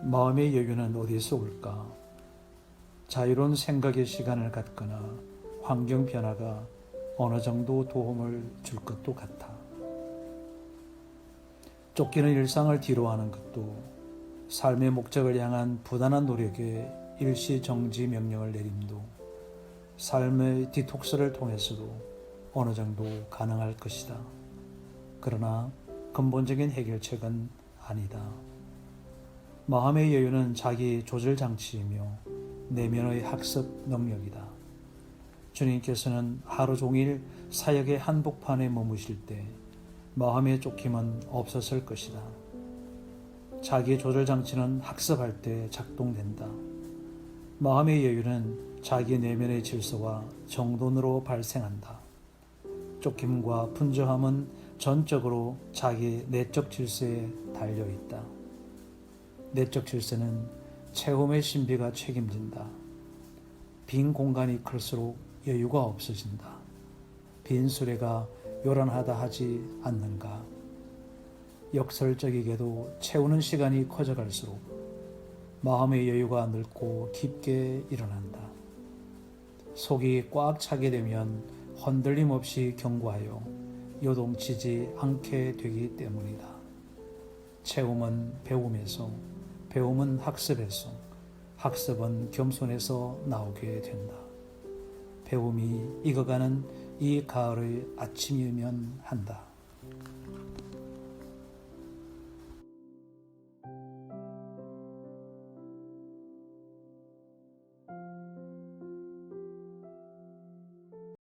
마음의 여유는 어디서 올까? 자유로운 생각의 시간을 갖거나 환경 변화가 어느 정도 도움을 줄 것도 같아. 쫓기는 일상을 뒤로하는 것도 삶의 목적을 향한 부단한 노력에 일시 정지 명령을 내림도 삶의 디톡스를 통해서도 어느 정도 가능할 것이다. 그러나 근본적인 해결책은 아니다. 마음의 여유는 자기 조절 장치이며 내면의 학습 능력이다. 주님께서는 하루 종일 사역의 한복판에 머무실 때 마음의 쫓김은 없었을 것이다. 자기 조절 장치는 학습할 때 작동된다. 마음의 여유는 자기 내면의 질서와 정돈으로 발생한다. 쫓김과 분주함은 전적으로 자기 내적 질서에 달려 있다. 내적 질서는 체험의 신비가 책임진다. 빈 공간이 클수록 여유가 없어진다. 빈 수레가 요란하다 하지 않는가. 역설적이게도 채우는 시간이 커져갈수록 마음의 여유가 넓고 깊게 일어난다. 속이 꽉 차게 되면 흔들림 없이 경고하여 요동치지 않게 되기 때문이다. 채움은 배움에서, 배움은 학습에서, 학습은 겸손에서 나오게 된다. 배움이 익어가는 이 가을의 아침이면 한다.